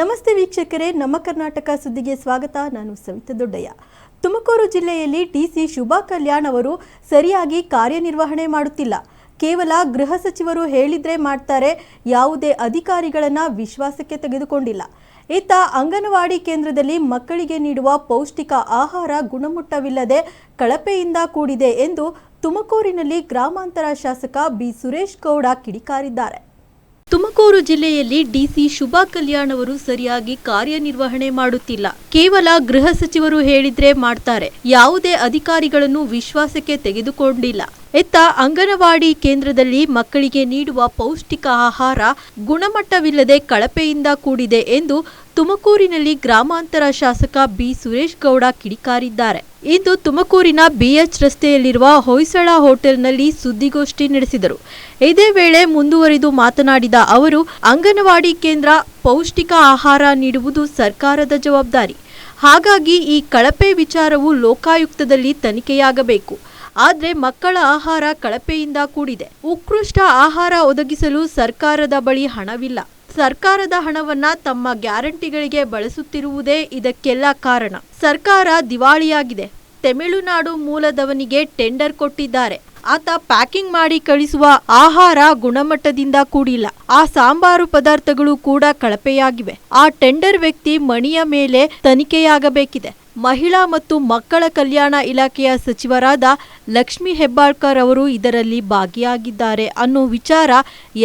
ನಮಸ್ತೆ ವೀಕ್ಷಕರೇ, ನಮ್ಮ ಕರ್ನಾಟಕ ಸುದ್ದಿಗೆ ಸ್ವಾಗತ. ನಾನು ಸವಿತಾ ದೊಡ್ಡಯ್ಯ. ತುಮಕೂರು ಜಿಲ್ಲೆಯಲ್ಲಿ ಡಿಸಿ ಶುಭಾ ಕಲ್ಯಾಣ್ ಅವರು ಸರಿಯಾಗಿ ಕಾರ್ಯನಿರ್ವಹಣೆ ಮಾಡುತ್ತಿಲ್ಲ. ಕೇವಲ ಗೃಹ ಸಚಿವರು ಹೇಳಿದ್ರೆ ಮಾಡ್ತಾರೆ, ಯಾವುದೇ ಅಧಿಕಾರಿಗಳನ್ನ ವಿಶ್ವಾಸಕ್ಕೆ ತೆಗೆದುಕೊಂಡಿಲ್ಲ. ಇತ್ತ ಅಂಗನವಾಡಿ ಕೇಂದ್ರದಲ್ಲಿ ಮಕ್ಕಳಿಗೆ ನೀಡುವ ಪೌಷ್ಟಿಕ ಆಹಾರ ಗುಣಮಟ್ಟವಿಲ್ಲದೆ ಕಳಪೆಯಿಂದ ಕೂಡಿದೆ ಎಂದು ತುಮಕೂರಿನಲ್ಲಿ ಗ್ರಾಮಾಂತರ ಶಾಸಕ ಬಿ ಸುರೇಶ್ ಗೌಡ ಕಿಡಿಕಾರಿದ್ದಾರೆ. ತುಮಕೂರು ಜಿಲ್ಲೆಯಲ್ಲಿ ಡಿಸಿ ಶುಭಾ ಕಲ್ಯಾಣ್ ಅವರು ಸರಿಯಾಗಿ ಕಾರ್ಯನಿರ್ವಹಣೆ ಮಾಡುತ್ತಿಲ್ಲ. ಕೇವಲ ಗೃಹ ಸಚಿವರು ಹೇಳಿದ್ರೆ ಮಾಡ್ತಾರೆ. ಯಾವುದೇ ಅಧಿಕಾರಿಗಳನ್ನು ವಿಶ್ವಾಸಕ್ಕೆ ತೆಗೆದುಕೊಂಡಿಲ್ಲ. ಎತ್ತ ಅಂಗನವಾಡಿ ಕೇಂದ್ರದಲ್ಲಿ ಮಕ್ಕಳಿಗೆ ನೀಡುವ ಪೌಷ್ಟಿಕ ಆಹಾರ ಗುಣಮಟ್ಟವಿಲ್ಲದೆ ಕಳಪೆಯಿಂದ ಕೂಡಿದೆ ಎಂದು ತುಮಕೂರಿನಲ್ಲಿ ಗ್ರಾಮಾಂತರ ಶಾಸಕ ಬಿ. ಸುರೇಶ್ ಗೌಡ ಕಿಡಿಕಾರಿದ್ದಾರೆ. ಇಂದು ತುಮಕೂರಿನ ಬಿಎಚ್ ರಸ್ತೆಯಲ್ಲಿರುವ ಹೊಯ್ಸಳ ಹೋಟೆಲ್ನಲ್ಲಿ ಸುದ್ದಿಗೋಷ್ಠಿ ನಡೆಸಿದರು. ಇದೇ ವೇಳೆ ಮುಂದುವರಿದು ಮಾತನಾಡಿದ ಅವರು, ಅಂಗನವಾಡಿ ಕೇಂದ್ರ ಪೌಷ್ಟಿಕ ಆಹಾರ ನೀಡುವುದು ಸರ್ಕಾರದ ಜವಾಬ್ದಾರಿ. ಹಾಗಾಗಿ ಈ ಕಳಪೆ ವಿಚಾರವು ಲೋಕಾಯುಕ್ತದಲ್ಲಿ ತನಿಖೆಯಾಗಬೇಕು. ಆದರೆ ಮಕ್ಕಳ ಆಹಾರ ಕಳಪೆಯಿಂದ ಕೂಡಿದೆ. ಉತ್ಕೃಷ್ಟ ಆಹಾರ ಒದಗಿಸಲು ಸರ್ಕಾರದ ಬಳಿ ಹಣವಿಲ್ಲ. ಸರ್ಕಾರದ ಹಣವನ್ನ ತಮ್ಮ ಗ್ಯಾರಂಟಿಗಳಿಗೆ ಬಳಸುತ್ತಿರುವುದೇ ಇದಕ್ಕೆಲ್ಲ ಕಾರಣ. ಸರ್ಕಾರ ದಿವಾಳಿಯಾಗಿದೆ. ತಮಿಳುನಾಡು ಮೂಲದವನಿಗೆ ಟೆಂಡರ್ ಕೊಟ್ಟಿದ್ದಾರೆ. ಆತ ಪ್ಯಾಕಿಂಗ್ ಮಾಡಿ ಕಳಿಸುವ ಆಹಾರ ಗುಣಮಟ್ಟದಿಂದ ಕೂಡಿಲ್ಲ. ಆ ಸಾಂಬಾರು ಪದಾರ್ಥಗಳು ಕೂಡ ಕಳಪೆಯಾಗಿವೆ. ಆ ಟೆಂಡರ್ ವ್ಯಕ್ತಿ ಮಣಿಯ ಮೇಲೆ ತನಿಖೆಯಾಗಬೇಕಿದೆ. ಮಹಿಳಾ ಮತ್ತು ಮಕ್ಕಳ ಕಲ್ಯಾಣ ಇಲಾಖೆಯ ಸಚಿವರಾದ ಲಕ್ಷ್ಮಿ ಹೆಬ್ಬಾಳ್ಕರ್ ಅವರು ಇದರಲ್ಲಿ ಭಾಗಿಯಾಗಿದ್ದಾರೆ ಅನ್ನೋ ವಿಚಾರ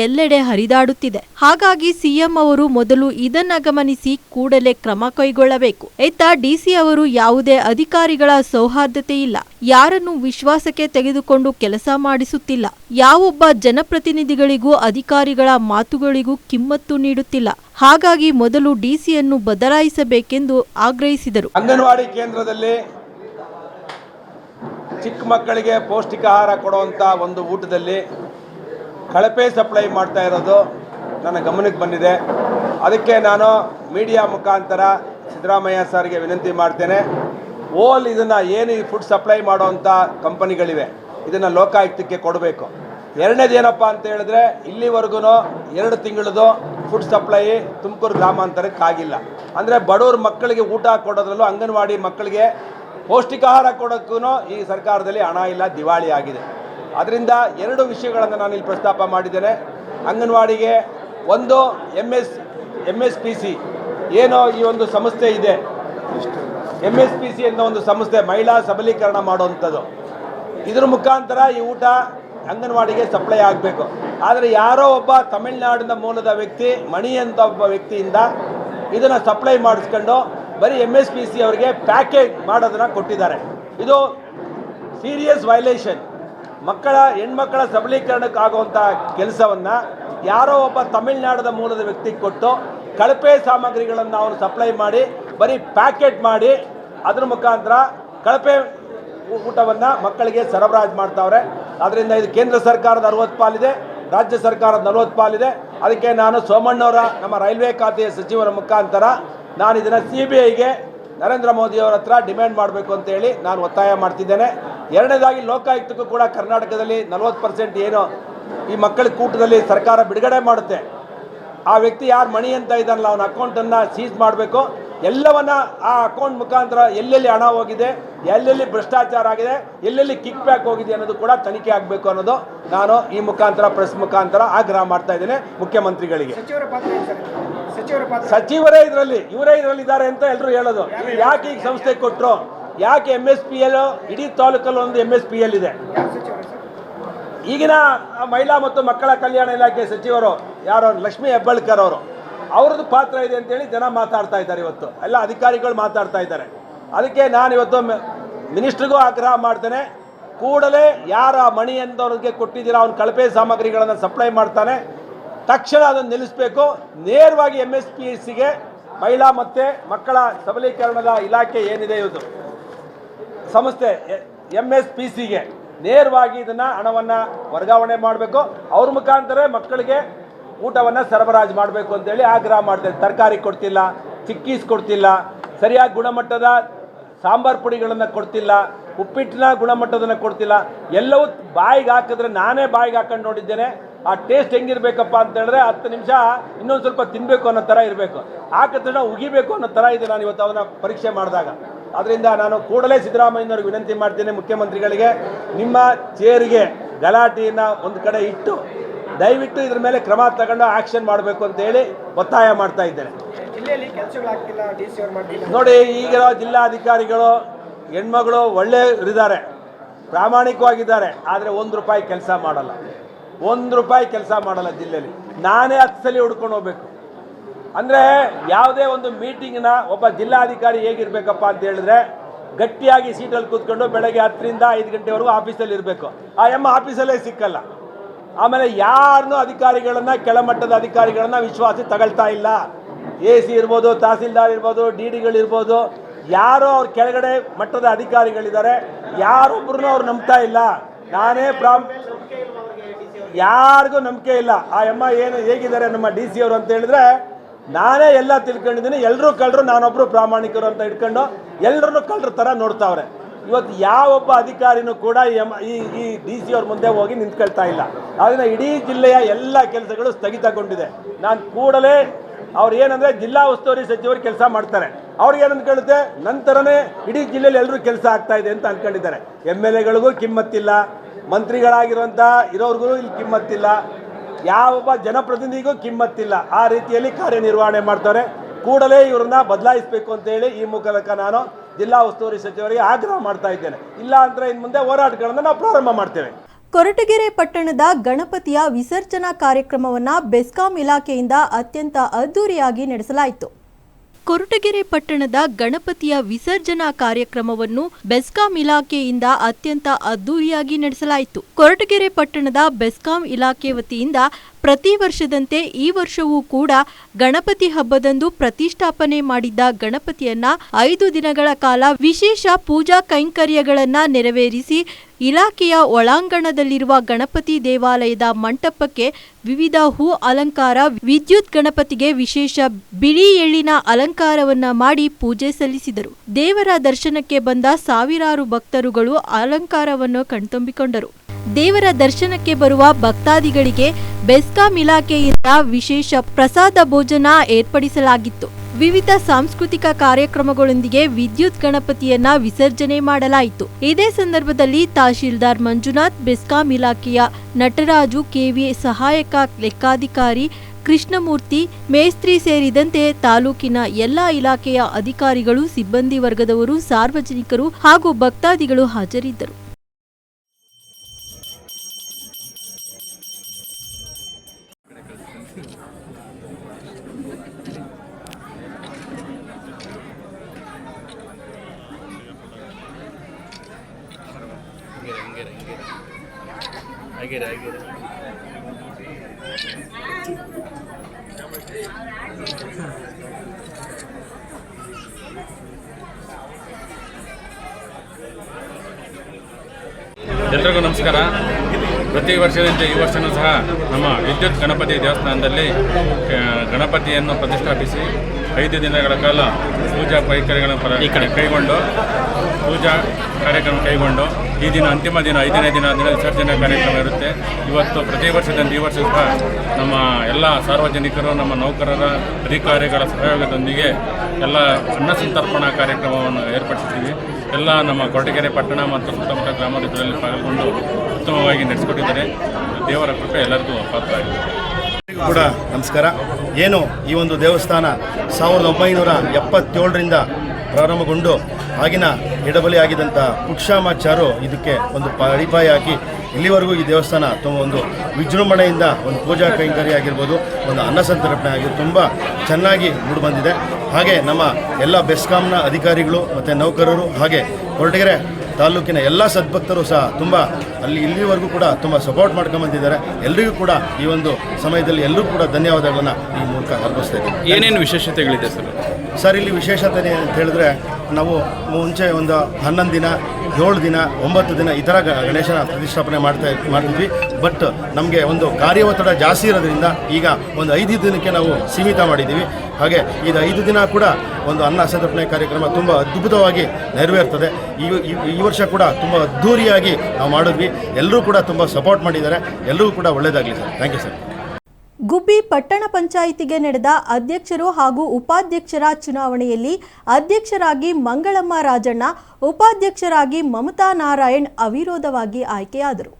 ಎಲ್ಲೆಡೆ ಹರಿದಾಡುತ್ತಿದೆ. ಹಾಗಾಗಿ ಸಿಎಂ ಅವರು ಮೊದಲು ಇದನ್ನ ಗಮನಿಸಿ ಕೂಡಲೇ ಕ್ರಮ ಕೈಗೊಳ್ಳಬೇಕು. ಇತ್ತ ಡಿಸಿ ಅವರು ಯಾವುದೇ ಅಧಿಕಾರಿಗಳ ಸೌಹಾರ್ದತೆ ಇಲ್ಲ. ಯಾರನ್ನು ವಿಶ್ವಾಸಕ್ಕೆ ತೆಗೆದುಕೊಂಡು ಕೆಲಸ ಮಾಡಿಸುತ್ತಿಲ್ಲ. ಯಾವೊಬ್ಬ ಜನಪ್ರತಿನಿಧಿಗಳಿಗೂ ಅಧಿಕಾರಿಗಳ ಮಾತುಗಳಿಗೂ ಕಿಮ್ಮತ್ತು ನೀಡುತ್ತಿಲ್ಲ. ಹಾಗಾಗಿ ಮೊದಲು ಡಿಸಿಯನ್ನು ಬದಲಾಯಿಸಬೇಕೆಂದು ಆಗ್ರಹಿಸಿದರು. ಅಂಗನವಾಡಿ ಕೇಂದ್ರದಲ್ಲಿ ಚಿಕ್ಕ ಮಕ್ಕಳಿಗೆ ಪೌಷ್ಟಿಕ ಆಹಾರ ಕೊಡುವಂಥ ಒಂದು ಊಟದಲ್ಲಿ ಕಳಪೆ ಸಪ್ಲೈ ಮಾಡ್ತಾ ಇರೋದು ನನ್ನ ಗಮನಕ್ಕೆ ಬಂದಿದೆ. ಅದಕ್ಕೆ ನಾನು ಮೀಡಿಯಾ ಮುಖಾಂತರ ಸಿದ್ದರಾಮಯ್ಯ ಸರ್ಗೆ ವಿನಂತಿ ಮಾಡ್ತೇನೆ. ಓಲ್ ಇದನ್ನು ಏನು ಫುಡ್ ಸಪ್ಲೈ ಮಾಡುವಂಥ ಕಂಪನಿಗಳಿವೆ ಇದನ್ನು ಲೋಕಾಯುಕ್ತಕ್ಕೆ ಕೊಡಬೇಕು. ಎರಡನೇದು ಏನಪ್ಪ ಅಂತ ಹೇಳಿದ್ರೆ ಇಲ್ಲಿವರೆಗೂ ಎರಡು ತಿಂಗಳದು ಫುಡ್ ಸಪ್ಲೈ ತುಮಕೂರು ಗ್ರಾಮಾಂತರಕ್ಕೆ ಆಗಿಲ್ಲ ಅಂದರೆ ಬಡವ್ರ ಮಕ್ಕಳಿಗೆ ಊಟ ಕೊಡೋದ್ರಲ್ಲೂ ಅಂಗನವಾಡಿ ಮಕ್ಕಳಿಗೆ ಪೌಷ್ಟಿಕಾಹಾರ ಕೊಡೋಕ್ಕೂ ಈ ಸರ್ಕಾರದಲ್ಲಿ ಹಣ ಇಲ್ಲ, ದಿವಾಳಿ ಆಗಿದೆ. ಅದರಿಂದ ಎರಡು ವಿಷಯಗಳನ್ನು ನಾನು ಇಲ್ಲಿ ಪ್ರಸ್ತಾಪ ಮಾಡಿದ್ದೇನೆ. ಅಂಗನವಾಡಿಗೆ ಒಂದು M S M S P C ಏನೋ ಈ ಒಂದು ಸಂಸ್ಥೆ ಇದೆ. ಎಂ ಎಸ್ ಪಿ ಸಿ ಅನ್ನೋ ಒಂದು ಸಂಸ್ಥೆ ಮಹಿಳಾ ಸಬಲೀಕರಣ ಮಾಡುವಂಥದ್ದು. ಇದ್ರ ಮುಖಾಂತರ ಈ ಊಟ ಅಂಗನವಾಡಿಗೆ ಸಪ್ಲೈ ಆಗಬೇಕು. ಆದರೆ ಯಾರೋ ಒಬ್ಬ ತಮಿಳ್ನಾಡಿನ ಮೂಲದ ವ್ಯಕ್ತಿ ಮಣಿ ಅಂತ ಒಬ್ಬ ವ್ಯಕ್ತಿಯಿಂದ ಇದನ್ನು ಸಪ್ಲೈ ಮಾಡಿಸ್ಕೊಂಡು ಬರೀ ಎಂ ಎಸ್ ಪಿ ಸಿ ಅವರಿಗೆ ಪ್ಯಾಕೇಜ್ ಮಾಡೋದನ್ನು ಕೊಟ್ಟಿದ್ದಾರೆ. ಇದು ಸೀರಿಯಸ್ ವೈಲೇಷನ್ ಮಕ್ಕಳ, ಹೆಣ್ಮಕ್ಕಳ ಸಬಲೀಕರಣಕ್ಕಾಗುವಂಥ ಕೆಲಸವನ್ನು ಯಾರೋ ಒಬ್ಬ ತಮಿಳ್ನಾಡದ ಮೂಲದ ವ್ಯಕ್ತಿಗೆ ಕೊಟ್ಟು ಕಳಪೆ ಸಾಮಗ್ರಿಗಳನ್ನು ಅವರು ಸಪ್ಲೈ ಮಾಡಿ, ಬರೀ ಪ್ಯಾಕೆಟ್ ಮಾಡಿ, ಅದ್ರ ಮುಖಾಂತರ ಕಳಪೆ ಊಟವನ್ನು ಮಕ್ಕಳಿಗೆ ಸರಬರಾಜು ಮಾಡ್ತಾವ್ರೆ. ಅದರಿಂದ ಇದು ಕೇಂದ್ರ ಸರ್ಕಾರದ ಅರವತ್ತು ಪಾಲಿದೆ, ರಾಜ್ಯ ಸರ್ಕಾರದ ನಲವತ್ತು ಪಾಲಿದೆ. ಅದಕ್ಕೆ ನಾನು ಸೋಮಣ್ಣವರ, ನಮ್ಮ ರೈಲ್ವೆ ಖಾತೆಯ ಸಚಿವರ ಮುಖಾಂತರ ನಾನು ಇದನ್ನು ಸಿ ಬಿ ಐಗೆ ನರೇಂದ್ರ ಮೋದಿಯವರ ಹತ್ರ ಡಿಮ್ಯಾಂಡ್ ಮಾಡಬೇಕು ಅಂತೇಳಿ ನಾನು ಒತ್ತಾಯ ಮಾಡ್ತಿದ್ದೇನೆ. ಎರಡನೇದಾಗಿ ಲೋಕಾಯುಕ್ತಕ್ಕೂ ಕೂಡ ಕರ್ನಾಟಕದಲ್ಲಿ ನಲವತ್ತು ಪರ್ಸೆಂಟ್ ಏನು ಈ ಮಕ್ಕಳ ಕೂಟದಲ್ಲಿ ಸರ್ಕಾರ ಬಿಡುಗಡೆ ಮಾಡುತ್ತೆ. ಆ ವ್ಯಕ್ತಿ ಯಾರು ಮಣಿ ಅಂತ ಇದ್ದಾನಲ್ಲ, ಅವನ ಅಕೌಂಟನ್ನು ಸೀಸ್ ಮಾಡಬೇಕು. ಎಲ್ಲವನ್ನ ಆ ಅಕೌಂಟ್ ಮುಖಾಂತರ ಎಲ್ಲೆಲ್ಲಿ ಹಣ ಹೋಗಿದೆ ಎಲ್ಲೆಲ್ಲಿ ಭ್ರಷ್ಟಾಚಾರ ಆಗಿದೆ ಎಲ್ಲೆಲ್ಲಿ ಕಿಕ್ ಬ್ಯಾಕ್ ಹೋಗಿದೆ ಅನ್ನೋದು ಕೂಡ ತನಿಖೆ ಆಗಬೇಕು ಅನ್ನೋದು ನಾನು ಈ ಮುಖಾಂತರ ಪ್ರೆಸ್ ಮುಖಾಂತರ ಆಗ್ರಹ ಮಾಡ್ತಾ ಇದ್ದೇನೆ ಮುಖ್ಯಮಂತ್ರಿಗಳಿಗೆ. ಸಚಿವರ ಇದರಲ್ಲಿ ಇವರೇ ಇದರಲ್ಲಿ ಇದ್ದಾರೆ ಅಂತ ಎಲ್ಲರೂ ಹೇಳೋದು. ಯಾಕೆ ಈಗ ಸಂಸ್ಥೆ ಕೊಟ್ಟರು ಯಾಕೆ ಎಂ ಎಸ್ ಪಿ ಎಲ್ ಇಡೀ ತಾಲೂಕಲ್ಲಿ ಒಂದು ಎಂ ಎಸ್ ಪಿ ಎಲ್ ಇದೆ? ಈಗಿನ ಮಹಿಳಾ ಮತ್ತು ಮಕ್ಕಳ ಕಲ್ಯಾಣ ಇಲಾಖೆ ಸಚಿವರು ಯಾರು? ಲಕ್ಷ್ಮೀ ಹೆಬ್ಬಾಳ್ಕರ್ ಅವರು. ಅವ್ರದ್ದು ಪಾತ್ರ ಇದೆ ಅಂತೇಳಿ ಜನ ಮಾತಾಡ್ತಾ ಇದ್ದಾರೆ ಇವತ್ತು. ಎಲ್ಲ ಅಧಿಕಾರಿಗಳು ಮಾತಾಡ್ತಾ ಇದ್ದಾರೆ. ಅದಕ್ಕೆ ನಾನು ಇವತ್ತು ಮಿನಿಸ್ಟ್ರಿಗೂ ಆಗ್ರಹ ಮಾಡ್ತೇನೆ. ಕೂಡಲೇ ಯಾರ ಮಣಿ ಅಂತವ್ರಿಗೆ ಕೊಟ್ಟಿದ್ದೀರಾ, ಅವ್ನು ಕಳಪೆ ಸಾಮಗ್ರಿಗಳನ್ನು ಸಪ್ಲೈ ಮಾಡ್ತಾನೆ. ತಕ್ಷಣ ಅದನ್ನು ನಿಲ್ಲಿಸಬೇಕು. ನೇರವಾಗಿ ಎಂ ಎಸ್ ಪಿ ಸಿಗೆ ಮಹಿಳಾ ಮತ್ತು ಮಕ್ಕಳ ಸಬಲೀಕರಣದ ಇಲಾಖೆ ಏನಿದೆ ಇವತ್ತು ಸಂಸ್ಥೆ ಎಂ ಎಸ್ ಪಿ ಸಿಗೆ ನೇರವಾಗಿ ಇದನ್ನು ಹಣವನ್ನು ವರ್ಗಾವಣೆ ಮಾಡಬೇಕು. ಅವ್ರ ಮುಖಾಂತರ ಮಕ್ಕಳಿಗೆ ಊಟವನ್ನು ಸರಬರಾಜು ಮಾಡಬೇಕು ಅಂತೇಳಿ ಆಗ್ರಹ ಮಾಡ್ತಾರೆ ತರಕಾರಿ ಕೊಡ್ತಿಲ್ಲ, ಚಿಕ್ಕೀಸ್ ಕೊಡ್ತಿಲ್ಲ, ಸರಿಯಾಗಿ ಗುಣಮಟ್ಟದ ಸಾಂಬಾರ್ ಪುಡಿಗಳನ್ನು ಕೊಡ್ತಿಲ್ಲ, ಉಪ್ಪಿಟ್ಟಿನ ಗುಣಮಟ್ಟದನ್ನು ಕೊಡ್ತಿಲ್ಲ, ಎಲ್ಲವೂ ಬಾಯಿಗೆ ಹಾಕಿದ್ರೆ ನಾನೇ ಬಾಯಿಗೆ ಹಾಕೊಂಡು ನೋಡಿದ್ದೇನೆ. ಆ ಟೇಸ್ಟ್ ಹೆಂಗಿರ್ಬೇಕಪ್ಪ ಅಂತ ಹೇಳಿದ್ರೆ ಹತ್ತು ನಿಮಿಷ ಇನ್ನೊಂದು ಸ್ವಲ್ಪ ತಿನ್ನಬೇಕು ಅನ್ನೋ ಥರ ಇರಬೇಕು. ಹಾಕಿದ ತಕ್ಷಣ ಉಗಿಬೇಕು ಅನ್ನೋ ಥರ ಇದೆ ನಾನು ಇವತ್ತು ಅವನ್ನ ಪರೀಕ್ಷೆ ಮಾಡಿದಾಗ. ಅದರಿಂದ ನಾನು ಕೂಡಲೇ ಸಿದ್ದರಾಮಯ್ಯನವ್ರಿಗೆ ವಿನಂತಿ ಮಾಡ್ತೇನೆ ಮುಖ್ಯಮಂತ್ರಿಗಳಿಗೆ, ನಿಮ್ಮ ಚೇರಿಗೆ ಗಲಾಟೆಯನ್ನು ಒಂದು ಕಡೆ ಇಟ್ಟು ದಯವಿಟ್ಟು ಇದ್ರ ಮೇಲೆ ಕ್ರಮ ತಗೊಂಡು ಆಕ್ಷನ್ ಮಾಡಬೇಕು ಅಂತ ಹೇಳಿ ಒತ್ತಾಯ ಮಾಡ್ತಾ ಇದ್ದೇನೆ. ನೋಡಿ ಈಗಿರೋ ಜಿಲ್ಲಾಧಿಕಾರಿಗಳು ಹೆಣ್ಮಗಳು ಒಳ್ಳೆಯವರಿದ್ದಾರೆ ಪ್ರಾಮಾಣಿಕವಾಗಿದ್ದಾರೆ ಆದರೆ ಒಂದು ರೂಪಾಯಿ ಕೆಲಸ ಮಾಡಲ್ಲ. ಒಂದು ರೂಪಾಯಿ ಕೆಲಸ ಮಾಡಲ್ಲ ಜಿಲ್ಲೆಯಲ್ಲಿ. ನಾನೇ ಹತ್ತು ಸಲ ಹುಡ್ಕೊಂಡು ಹೋಗ್ಬೇಕು. ಅಂದರೆ ಯಾವುದೇ ಒಂದು ಮೀಟಿಂಗ್ನ ಒಬ್ಬ ಜಿಲ್ಲಾಧಿಕಾರಿ ಹೇಗಿರ್ಬೇಕಪ್ಪ ಅಂತ ಹೇಳಿದ್ರೆ ಗಟ್ಟಿಯಾಗಿ ಸೀಟಲ್ಲಿ ಕೂತ್ಕೊಂಡು ಬೆಳಗ್ಗೆ ಹತ್ತರಿಂದ ಐದು ಗಂಟೆವರೆಗೂ ಆಫೀಸಲ್ಲಿ ಇರಬೇಕು. ಆ ಎಮ್ಮ ಆಫೀಸಲ್ಲೇ ಸಿಕ್ಕಲ್ಲ. ಆಮೇಲೆ ಯಾರನ್ನೂ ಅಧಿಕಾರಿಗಳನ್ನ, ಕೆಳಮಟ್ಟದ ಅಧಿಕಾರಿಗಳನ್ನ ವಿಶ್ವಾಸ ತಗೊಳ್ತಾ ಇಲ್ಲ. ಎ ಸಿ ಇರ್ಬೋದು, ತಹಸೀಲ್ದಾರ್ ಇರ್ಬೋದು, ಡಿ ಡಿಗಳಿರ್ಬೋದು ಯಾರೋ ಅವ್ರ ಕೆಳಗಡೆ ಮಟ್ಟದ ಅಧಿಕಾರಿಗಳಿದ್ದಾರೆ ಯಾರೊಬ್ಬರನ್ನೂ ಅವ್ರು ನಂಬ್ತಾ ಇಲ್ಲ. ನಾನೇ ಪ್ರಾಮ್, ಯಾರಿಗೂ ನಂಬಿಕೆ ಇಲ್ಲ. ಆ ಅಮ್ಮ ಏನು ಹೇಗಿದ್ದಾರೆ ನಮ್ಮ ಡಿ ಸಿ ಅವರು ಅಂತ ಹೇಳಿದ್ರೆ, ನಾನೇ ಎಲ್ಲ ತಿಳ್ಕೊಂಡಿದ್ದೀನಿ ಎಲ್ಲರೂ ಕಳ್ಳರು ನಾನೊಬ್ರು ಪ್ರಾಮಾಣಿಕರು ಅಂತ ಇಟ್ಕೊಂಡು ಎಲ್ಲರನ್ನು ಕಳ್ಳರ ಥರ ನೋಡ್ತಾವ್ರೆ. ಇವತ್ತು ಯಾವೊಬ್ಬ ಅಧಿಕಾರಿನೂ ಕೂಡ ಈ ಈ ಡಿ ಸಿ ಅವ್ರ ಮುಂದೆ ಹೋಗಿ ನಿಂತ್ಕೊಳ್ತಾ ಇಲ್ಲ. ಆದ್ದರಿಂದ ಇಡೀ ಜಿಲ್ಲೆಯ ಎಲ್ಲ ಕೆಲಸಗಳು ಸ್ಥಗಿತಗೊಂಡಿದೆ. ನಾನು ಕೂಡಲೇ ಅವ್ರು ಏನಂದ್ರೆ ಜಿಲ್ಲಾ ಉಸ್ತುವಾರಿ ಸಚಿವರು ಕೆಲಸ ಮಾಡ್ತಾರೆ. ಅವ್ರಿಗೆ ಏನಂತ ಕೇಳುತ್ತೆ? ನಂತರನೇ ಇಡೀ ಜಿಲ್ಲೆಯಲ್ಲಿ ಎಲ್ಲರೂ ಕೆಲಸ ಆಗ್ತಾ ಇದೆ ಅಂತ ಅನ್ಕೊಂಡಿದ್ದಾರೆ. M L ಎಗಳಿಗೂ ಕಿಮ್ಮತ್ತಿಲ್ಲ. ಮಂತ್ರಿಗಳಾಗಿರುವಂಥ ಇರೋರ್ಗೂ ಇಲ್ಲಿ ಕಿಮ್ಮತ್ತಿಲ್ಲ. ಯಾವೊಬ್ಬ ಜನಪ್ರತಿನಿಧಿಗೂ ಕಿಮ್ಮತ್ತಿಲ್ಲ. ಆ ರೀತಿಯಲ್ಲಿ ಕಾರ್ಯನಿರ್ವಹಣೆ ಮಾಡ್ತಾರೆ ಕೂಡಲೇ ಇವ್ರನ್ನ ಬದಲಾಯಿಸಬೇಕು ಅಂತೇಳಿ ಈ ಮೂಲಕ ನಾನು ಜಿಲ್ಲಾ ಉಸ್ತುವಾರಿ ಸಚಿವರಿಗೆ ಆಗ್ರಹ ಮಾಡ್ತಾ ಇದ್ದೇನೆ. ಇಲ್ಲ ಅಂದ್ರೆ ಇನ್ನು ಮುಂದೆ ಹೋರಾಟಗಳನ್ನು ನಾವು ಪ್ರಾರಂಭ ಮಾಡ್ತೇವೆ. ಕೊರಟಗೆರೆ ಪಟ್ಟಣದ ಗಣಪತಿಯ ವಿಸರ್ಜನಾ ಕಾರ್ಯಕ್ರಮವನ್ನ ಬೆಸ್ಕಾಂ ಇಲಾಖೆಯಿಂದ ಅತ್ಯಂತ ಅದ್ದೂರಿಯಾಗಿ ನಡೆಸಲಾಯಿತು. ಕೊರಟಗೆರೆ ಪಟ್ಟಣದ ಗಣಪತಿಯ ವಿಸರ್ಜನಾ ಕಾರ್ಯಕ್ರಮವನ್ನು ಬೆಸ್ಕಾಂ ಇಲಾಖೆಯಿಂದ ಅತ್ಯಂತ ಅದ್ದೂರಿಯಾಗಿ ನಡೆಸಲಾಯಿತು. ಕೊರಟಗೆರೆ ಪಟ್ಟಣದ ಬೆಸ್ಕಾಂ ಇಲಾಖೆ ವತಿಯಿಂದ ಪ್ರತಿ ವರ್ಷದಂತೆ ಈ ವರ್ಷವೂ ಕೂಡ ಗಣಪತಿ ಹಬ್ಬದಂದು ಪ್ರತಿಷ್ಠಾಪನೆ ಮಾಡಿದ್ದ ಗಣಪತಿಯನ್ನ ಐದು ದಿನಗಳ ಕಾಲ ವಿಶೇಷ ಪೂಜಾ ಕೈಂಕರ್ಯಗಳನ್ನ ನೆರವೇರಿಸಿ ಇಲಾಖೆಯ ಒಳಾಂಗಣದಲ್ಲಿರುವ ಗಣಪತಿ ದೇವಾಲಯದ ಮಂಟಪಕ್ಕೆ ವಿವಿಧ ಹೂ ಅಲಂಕಾರ, ವಿದ್ಯುತ್ ಗಣಪತಿಗೆ ವಿಶೇಷ ಬಿಳಿ ಎಳ್ಳಿನ ಅಲಂಕಾರವನ್ನ ಮಾಡಿ ಪೂಜೆ ಸಲ್ಲಿಸಿದರು. ದೇವರ ದರ್ಶನಕ್ಕೆ ಬಂದ ಸಾವಿರಾರು ಭಕ್ತರುಗಳು ಅಲಂಕಾರವನ್ನು ಕಣ್ತುಂಬಿಕೊಂಡರು. ದೇವರ ದರ್ಶನಕ್ಕೆ ಬರುವ ಭಕ್ತಾದಿಗಳಿಗೆ ಬೆಸ್ಕಾಂ ಇಲಾಖೆಯಿಂದ ವಿಶೇಷ ಪ್ರಸಾದ ಭೋಜನ ಏರ್ಪಡಿಸಲಾಗಿತ್ತು. ವಿವಿಧ ಸಾಂಸ್ಕೃತಿಕ ಕಾರ್ಯಕ್ರಮಗಳೊಂದಿಗೆ ವಿದ್ಯುತ್ ಗಣಪತಿಯನ್ನ ವಿಸರ್ಜನೆ ಮಾಡಲಾಯಿತು. ಇದೇ ಸಂದರ್ಭದಲ್ಲಿ ತಹಶೀಲ್ದಾರ್ ಮಂಜುನಾಥ್, ಬೆಸ್ಕಾಂ ಇಲಾಖೆಯ ನಟರಾಜು ಕೆವಿ ಸಹಾಯಕ ಲೆಕ್ಕಾಧಿಕಾರಿ ಕೃಷ್ಣಮೂರ್ತಿ, ಮೇಸ್ತ್ರಿ ಸೇರಿದಂತೆ ತಾಲೂಕಿನ ಎಲ್ಲಾ ಇಲಾಖೆಯ ಅಧಿಕಾರಿಗಳು, ಸಿಬ್ಬಂದಿ ವರ್ಗದವರು, ಸಾರ್ವಜನಿಕರು ಹಾಗೂ ಭಕ್ತಾದಿಗಳು ಹಾಜರಿದ್ದರು. ಎಲ್ರಿಗೂ ನಮಸ್ಕಾರ. ಪ್ರತಿ ವರ್ಷದಂತೆ ಈ ವರ್ಷವೂ ಸಹ ನಮ್ಮ ವಿದ್ಯುತ್ ಗಣಪತಿ ದೇವಸ್ಥಾನದಲ್ಲಿ ಗಣಪತಿಯನ್ನು ಪ್ರತಿಷ್ಠಾಪಿಸಿ ಐದು ದಿನಗಳ ಕಾಲ ಪೂಜಾ ಕೈಕರ್ಯಗಳನ್ನು ಪ್ರ- ಕೈಗೊಂಡು ಪೂಜಾ ಕಾರ್ಯಕ್ರಮ ಕೈಗೊಂಡು ಈ ದಿನ ಅಂತಿಮ ದಿನ, ಐದನೇ ದಿನ ದಿನ ವಿಸರ್ಜನೆ ಕಾರ್ಯಕ್ರಮ ಇರುತ್ತೆ. ಇವತ್ತು ಪ್ರತಿ ವರ್ಷದಿಂದ ಈ ವರ್ಷ ಸಹ ನಮ್ಮ ಎಲ್ಲ ಸಾರ್ವಜನಿಕರು, ನಮ್ಮ ನೌಕರರ, ಅಧಿಕಾರಿಗಳ ಸಹಯೋಗದೊಂದಿಗೆ ಎಲ್ಲ ಅನ್ನ ಸಂತರ್ಪಣಾ ಕಾರ್ಯಕ್ರಮವನ್ನು ಏರ್ಪಡಿಸಿದ್ದೀವಿ. ಎಲ್ಲ ನಮ್ಮ ಕೊರಟಗೆರೆ ಪಟ್ಟಣ ಮತ್ತು ಸುತ್ತಮುತ್ತ ಗ್ರಾಮದ ಇದರಲ್ಲಿ ಪಾಲ್ಗೊಂಡು ಉತ್ತಮವಾಗಿ ನಡೆಸಿಕೊಟ್ಟಿದ್ದಾರೆ. ದೇವರ ಕೃಪೆ ಎಲ್ಲರಿಗೂ ಪಾತ್ರ ಕೂಡ ನಮಸ್ಕಾರ. ಏನು ಈ ಒಂದು ದೇವಸ್ಥಾನ ಸಾವಿರದ ಒಂಬೈನೂರ ಎಪ್ಪತ್ತೇಳರಿಂದ ಪ್ರಾರಂಭಗೊಂಡು ಆಗಿನ ಎಡಬಲಿ ಆಗಿದ್ದಂಥ ಪುಕ್ಷಾಮಾಚಾರು ಇದಕ್ಕೆ ಒಂದು ಅಡಿಪಾಯ ಹಾಕಿ ಇಲ್ಲಿವರೆಗೂ ಈ ದೇವಸ್ಥಾನ ತುಂಬ ಒಂದು ವಿಜೃಂಭಣೆಯಿಂದ ಒಂದು ಪೂಜಾ ಕೈಂಕರ್ಯ ಆಗಿರ್ಬೋದು, ಒಂದು ಅನ್ನ ಸಂತರ್ಪಣೆ ಆಗಿ ತುಂಬ ಚೆನ್ನಾಗಿ ಮೂಡಿಬಂದಿದೆ. ಹಾಗೆ ನಮ್ಮ ಎಲ್ಲ ಬೆಸ್ಕಾಂನ ಅಧಿಕಾರಿಗಳು ಮತ್ತು ನೌಕರರು ಹಾಗೆ ಕೊರಟಗೆರೆ ತಾಲೂಕಿನ ಎಲ್ಲ ಸದ್ಭಕ್ತರು ಸಹ ತುಂಬ ಅಲ್ಲಿ ಇಲ್ಲಿವರೆಗೂ ಕೂಡ ತುಂಬ ಸಪೋರ್ಟ್ ಮಾಡ್ಕೊಂಬಂದಿದ್ದಾರೆ ಎಲ್ಲರಿಗೂ ಕೂಡ ಈ ಒಂದು ಸಮಯದಲ್ಲಿ ಎಲ್ಲರೂ ಕೂಡ ಧನ್ಯವಾದಗಳನ್ನು ಈ ಮೂಲಕ ಅರ್ಪಿಸ್ತಾ ಇದ್ದೀನಿ. ಏನೇನು ವಿಶೇಷತೆಗಳಿದೆ ಸರ್? ಸರ್, ಇಲ್ಲಿ ವಿಶೇಷತೆ ಅಂತ ಹೇಳಿದ್ರೆ ನಾವು ಮುಂಚೆ ಒಂದು ಹನ್ನೊಂದು ದಿನ, ಏಳು ದಿನ, ಒಂಬತ್ತು ದಿನ ಈ ಥರ ಗಣೇಶನ ಪ್ರತಿಷ್ಠಾಪನೆ ಮಾಡ್ತಾ ಮಾಡ್ತಿದ್ವಿ. ಬಟ್ ನಮಗೆ ಒಂದು ಕಾರ್ಯ ಒತ್ತಡ ಜಾಸ್ತಿ ಇರೋದ್ರಿಂದ ಈಗ ಒಂದು ಐದು ದಿನಕ್ಕೆ ನಾವು ಸೀಮಿತ ಮಾಡಿದ್ದೀವಿ. ಹಾಗೆ ಇದು ಐದು ದಿನ ಕೂಡ ಒಂದು ಅನ್ನ ಸಂತರ್ಪಣೆ ಕಾರ್ಯಕ್ರಮ ತುಂಬ ಅದ್ಭುತವಾಗಿ ನೆರವೇರ್ತದೆ. ಈ ಈ- ವರ್ಷ ಕೂಡ ತುಂಬ ಅದ್ಧೂರಿಯಾಗಿ ನಾವು ಮಾಡಿದ್ವಿ. ಎಲ್ಲರೂ ಕೂಡ ತುಂಬ ಸಪೋರ್ಟ್ ಮಾಡಿದ್ದಾರೆ. ಎಲ್ಲರಿಗೂ ಕೂಡ ಒಳ್ಳೆಯದಾಗಲಿ sir. Thank you sir Gubbi ಪಟ್ಟಣ ಪಂಚಾಯಿತಿಗೆ ನಡೆದ ಅಧ್ಯಕ್ಷರು ಹಾಗೂ ಉಪಾಧ್ಯಕ್ಷರ ಚುನಾವಣೆಯಲ್ಲಿ ಅಧ್ಯಕ್ಷರಾಗಿ ಮಂಗಳಮ್ಮ ರಾಜಣ್ಣ, ಉಪಾಧ್ಯಕ್ಷರಾಗಿ ಮಮತಾ ನಾರಾಯಣ್ ಅವಿರೋಧವಾಗಿ ಆಯ್ಕೆಯಾದರು.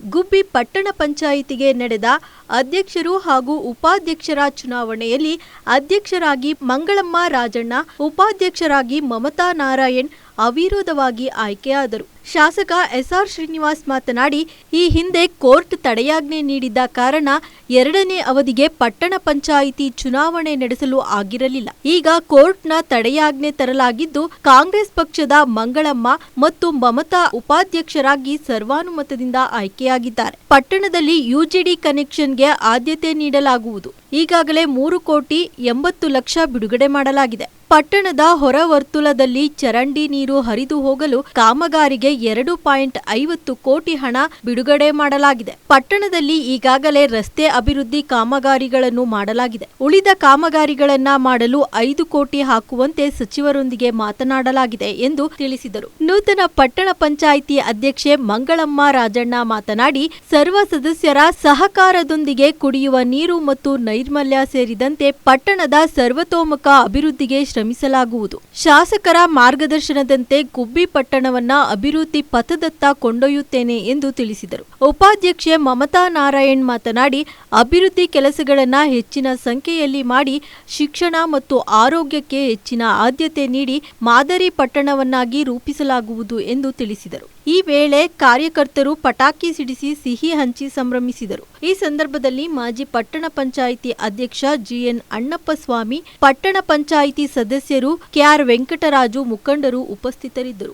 ಗುಬ್ಬಿ ಪಟ್ಟಣ ಪಂಚಾಯಿತಿಗೆ ನಡೆದ ಅಧ್ಯಕ್ಷರು ಹಾಗೂ ಉಪಾಧ್ಯಕ್ಷರ ಚುನಾವಣೆಯಲ್ಲಿ ಅಧ್ಯಕ್ಷರಾಗಿ ಮಂಗಳಮ್ಮ ರಾಜಣ್ಣ, ಉಪಾಧ್ಯಕ್ಷರಾಗಿ ಮಮತಾ ನಾರಾಯಣ್ ಅವಿರೋಧವಾಗಿ ಆಯ್ಕೆಯಾದರು. ಶಾಸಕ ಎಸ್ಆರ್ ಶ್ರೀನಿವಾಸ್ ಮಾತನಾಡಿ, ಈ ಹಿಂದೆ ಕೋರ್ಟ್ ತಡೆಯಾಜ್ಞೆ ನೀಡಿದ್ದ ಕಾರಣ ಎರಡನೇ ಅವಧಿಗೆ ಪಟ್ಟಣ ಪಂಚಾಯಿತಿ ಚುನಾವಣೆ ನಡೆಸಲು ಆಗಿರಲಿಲ್ಲ. ಈಗ ಕೋರ್ಟ್ನ ತಡೆಯಾಜ್ಞೆ ತರಲಾಗಿದ್ದು, ಕಾಂಗ್ರೆಸ್ ಪಕ್ಷದ ಮಂಗಳಮ್ಮ ಮತ್ತು ಮಮತಾ ಉಪಾಧ್ಯಕ್ಷರಾಗಿ ಸರ್ವಾನುಮತದಿಂದ ಆಯ್ಕೆಯಾಗಿದ್ದಾರೆ. ಪಟ್ಟಣದಲ್ಲಿ ಯುಜಿಡಿ ಕನೆಕ್ಷನ್ಗೆ ಆದ್ಯತೆ ನೀಡಲಾಗುವುದು. ಈಗಾಗಲೇ ಮೂರು ಕೋಟಿ ಎಂಬತ್ತು ಲಕ್ಷ ಬಿಡುಗಡೆ ಮಾಡಲಾಗಿದೆ. ಪಟ್ಟಣದ ಹೊರವರ್ತುಲದಲ್ಲಿ ಚರಂಡಿ ನೀರು ಹರಿದು ಹೋಗಲು ಕಾಮಗಾರಿಗೆ ಎರಡು ಪಾಯಿಂಟ್ ಐವತ್ತು ಕೋಟಿ ಹಣ ಬಿಡುಗಡೆ ಮಾಡಲಾಗಿದೆ. ಪಟ್ಟಣದಲ್ಲಿ ಈಗಾಗಲೇ ರಸ್ತೆ ಅಭಿವೃದ್ಧಿ ಕಾಮಗಾರಿಗಳನ್ನು ಮಾಡಲಾಗಿದೆ. ಉಳಿದ ಕಾಮಗಾರಿಗಳನ್ನ ಮಾಡಲು ಐದು ಕೋಟಿ ಹಾಕುವಂತೆ ಸಚಿವರೊಂದಿಗೆ ಮಾತನಾಡಲಾಗಿದೆ ಎಂದು ತಿಳಿಸಿದರು. ನೂತನ ಪಟ್ಟಣ ಪಂಚಾಯಿತಿ ಅಧ್ಯಕ್ಷೆ ಮಂಗಳಮ್ಮ ರಾಜಣ್ಣ ಮಾತನಾಡಿ, ಸರ್ವ ಸದಸ್ಯರ ಸಹಕಾರದೊಂದಿಗೆ ಕುಡಿಯುವ ನೀರು ಮತ್ತು ನೈರ್ಮಲ್ಯ ಸೇರಿದಂತೆ ಪಟ್ಟಣದ ಸರ್ವತೋಮುಖ ಅಭಿವೃದ್ಧಿಗೆ ಶ್ರಮಿಸಲಾಗುವುದು. ಶಾಸಕರ ಮಾರ್ಗದರ್ಶನದಂತೆ ಗುಬ್ಬಿ ಪಟ್ಟಣವನ್ನ ಅಭಿವೃದ್ಧಿ ಪಥದತ್ತ ಕೊಂಡೊಯ್ಯುತ್ತೇನೆ ಎಂದು ತಿಳಿಸಿದರು. ಉಪಾಧ್ಯಕ್ಷೆ ಮಮತಾ ನಾರಾಯಣ್ ಮಾತನಾಡಿ, ಅಭಿವೃದ್ಧಿ ಕೆಲಸಗಳನ್ನ ಹೆಚ್ಚಿನ ಸಂಖ್ಯೆಯಲ್ಲಿ ಮಾಡಿ, ಶಿಕ್ಷಣ ಮತ್ತು ಆರೋಗ್ಯಕ್ಕೆ ಹೆಚ್ಚಿನ ಆದ್ಯತೆ ನೀಡಿ ಮಾದರಿ ಪಟ್ಟಣವನ್ನಾಗಿ ರೂಪಿಸಲಾಗುವುದು ಎಂದು ತಿಳಿಸಿದರು. ಈ ವೇಳೆ ಕಾರ್ಯಕರ್ತರು ಪಟಾಕಿ ಸಿಡಿಸಿ ಸಿಹಿ ಹಂಚಿ ಸಂಭ್ರಮಿಸಿದರು. ಈ ಸಂದರ್ಭದಲ್ಲಿ ಮಾಜಿ ಪಟ್ಟಣ ಪಂಚಾಯಿತಿ ಅಧ್ಯಕ್ಷ ಜಿಎನ್ ಅಣ್ಣಪ್ಪ ಸ್ವಾಮಿ ಪಟ್ಟಣ ಪಂಚಾಯಿತಿ ಸದಸ್ಯರು ಕೆಆರ್ ವೆಂಕಟರಾಜು ಮುಖಂಡರು ಉಪಸ್ಥಿತರಿದ್ದರು.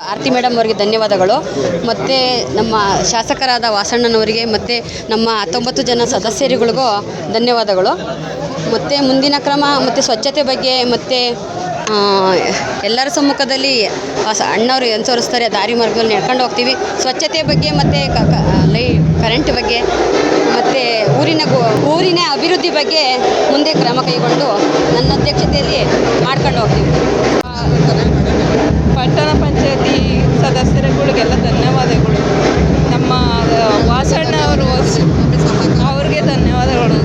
ಆರತಿ ಮೇಡಮ್ ಅವರಿಗೆ ಧನ್ಯವಾದಗಳು. ಮತ್ತು ನಮ್ಮ ಶಾಸಕರಾದ ವಾಸಣ್ಣನವರಿಗೆ ಮತ್ತು ನಮ್ಮ ಹತ್ತೊಂಬತ್ತು ಜನ ಸದಸ್ಯರುಗಳಿಗೂ ಧನ್ಯವಾದಗಳು. ಮತ್ತು ಮುಂದಿನ ಕ್ರಮ ಮತ್ತು ಸ್ವಚ್ಛತೆ ಬಗ್ಗೆ ಮತ್ತು ಎಲ್ಲರ ಸಮ್ಮುಖದಲ್ಲಿ ಅಣ್ಣವರು ಅನುಸರಿಸ್ತಾರೆ ದಾರಿ ಮಾರ್ಗದಲ್ಲಿ ನಡ್ಕೊಂಡು ಹೋಗ್ತೀವಿ. ಸ್ವಚ್ಛತೆ ಬಗ್ಗೆ ಮತ್ತು ಲೈ ಕರೆಂಟ್ ಬಗ್ಗೆ ಮತ್ತು ಊರಿನ ಗು- ಊರಿನ ಅಭಿವೃದ್ಧಿ ಬಗ್ಗೆ ಮುಂದೆ ಕ್ರಮ ಕೈಗೊಂಡು ನನ್ನ ಅಧ್ಯಕ್ಷತೆಯಲ್ಲಿ ಮಾಡ್ಕೊಂಡು ಹೋಗ್ತೀವಿ. ಪಟ್ಟಣ ಪಂಚಾಯತಿ ಸದಸ್ಯರುಗಳಿಗೆಲ್ಲ ಧನ್ಯವಾದಗಳು. ನಮ್ಮ ವಾಸಣ್ಣ ಅವರು ಅವ್ರಿಗೆ ಧನ್ಯವಾದಗಳು.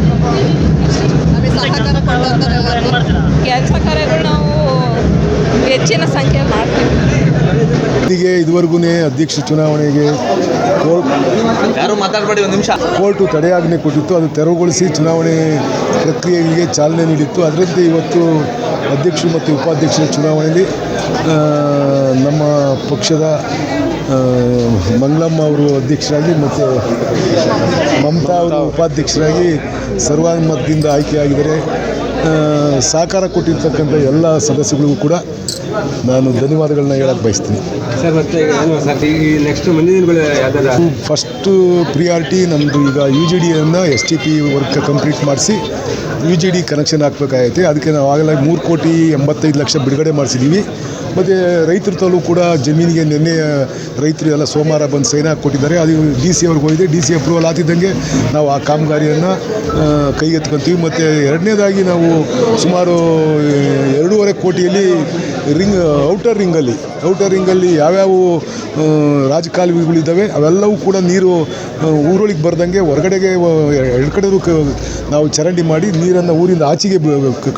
ಕೆಲಸ ಕಾರ್ಯಗಳು ನಾವು ಹೆಚ್ಚಿನ ಸಂಖ್ಯೆ ಮಾಡ್ತೀವಿ. ಇದಿಗೆ ಇದುವರೆಗೂ ಅಧ್ಯಕ್ಷ ಚುನಾವಣೆಗೆ ಕೋರ್ಟ್ ಯಾರು ಮಾತಾಡಬೇಡಿ ಒಂದು ನಿಮಿಷ. ಕೋರ್ಟು ತಡೆಯಾಜ್ಞೆ ಕೊಟ್ಟಿತ್ತು, ಅದು ತೆರವುಗೊಳಿಸಿ ಚುನಾವಣೆ ಪ್ರಕ್ರಿಯೆಗೆ ಚಾಲನೆ ನೀಡಿತ್ತು. ಅದರಂತೆ ಇವತ್ತು ಅಧ್ಯಕ್ಷರು ಮತ್ತು ಉಪಾಧ್ಯಕ್ಷರ ಚುನಾವಣೆಯಲ್ಲಿ ನಮ್ಮ ಪಕ್ಷದ ಮಂಗಳಮ್ಮ ಅವರು ಅಧ್ಯಕ್ಷರಾಗಿ ಮತ್ತು ಮಮತಾ ಅವರು ಉಪಾಧ್ಯಕ್ಷರಾಗಿ ಸರ್ವಾನುಮತದಿಂದ ಆಯ್ಕೆಯಾಗಿದ್ದಾರೆ ಸಹಕಾರ ಕೊಟ್ಟಿರ್ತಕ್ಕಂಥ ಎಲ್ಲ ಸದಸ್ಯಗಳಿಗೂ ಕೂಡ ನಾನು ಧನ್ಯವಾದಗಳನ್ನ ಹೇಳಕ್ಕೆ ಬಯಸ್ತೀನಿ. ಸರ್, ಮತ್ತೆ ಈ ನೆಕ್ಸ್ಟ್ ಮುಂದಿನ ದಿನಗಳು ಯಾವ್ದಾರ ಫಸ್ಟು ಪ್ರಿಯಾರಿಟಿ ನಮ್ಮದು ಈಗ U G ಡಿಯನ್ನು S T P work complete ಮಾಡಿಸಿ ಯು ಜಿ ಡಿ ಕನೆಕ್ಷನ್ ಹಾಕಬೇಕಾಗೈತೆ. ಅದಕ್ಕೆ ನಾವು ಆಗಲೇ ಮೂರು ಕೋಟಿ ಎಂಬತ್ತೈದು ಲಕ್ಷ ಬಿಡುಗಡೆ ಮಾಡಿಸಿದ್ದೀವಿ ಮತ್ತು ರೈತರ ತಾಲೂಕು ಕೂಡ ಜಮೀನಿಗೆ ನಿನ್ನೆ, ರೈತರು ಎಲ್ಲ ಸೋಮವಾರ ಬಂದು ಸೈನ್ ಹಾಕಿ ಕೊಟ್ಟಿದ್ದಾರೆ. ಅದು ಡಿ ಸಿ ಅವ್ರಿಗೆ ಹೋಗಿದೆ. ಡಿ ಸಿ ಅಪ್ರೂವಲ್ ಆತಿದ್ದಂಗೆ ನಾವು ಆ ಕಾಮಗಾರಿಯನ್ನು ಕೈಗೆತ್ಕೊತೀವಿ ಮತ್ತು ಎರಡನೇದಾಗಿ ನಾವು ಸುಮಾರು ಎರಡೂವರೆ ಕೋಟಿಯಲ್ಲಿ ರಿಂಗ್ ಔಟರ್ ರಿಂಗಲ್ಲಿ ಔಟರ್ ರಿಂಗಲ್ಲಿ ಯಾವ್ಯಾವ ರಾಜಕಾಲುವೆಗಳಿದ್ದಾವೆ ಅವೆಲ್ಲವೂ ಕೂಡ ನೀರು ಊರೊಳಗೆ ಬರ್ದಂಗೆ ಹೊರಗಡೆಗೆ ಎರಡು ಕ, ನಾವು ಚರಂಡಿ ಮಾಡಿ ನೀರನ್ನು ಊರಿಂದ ಆಚೆಗೆ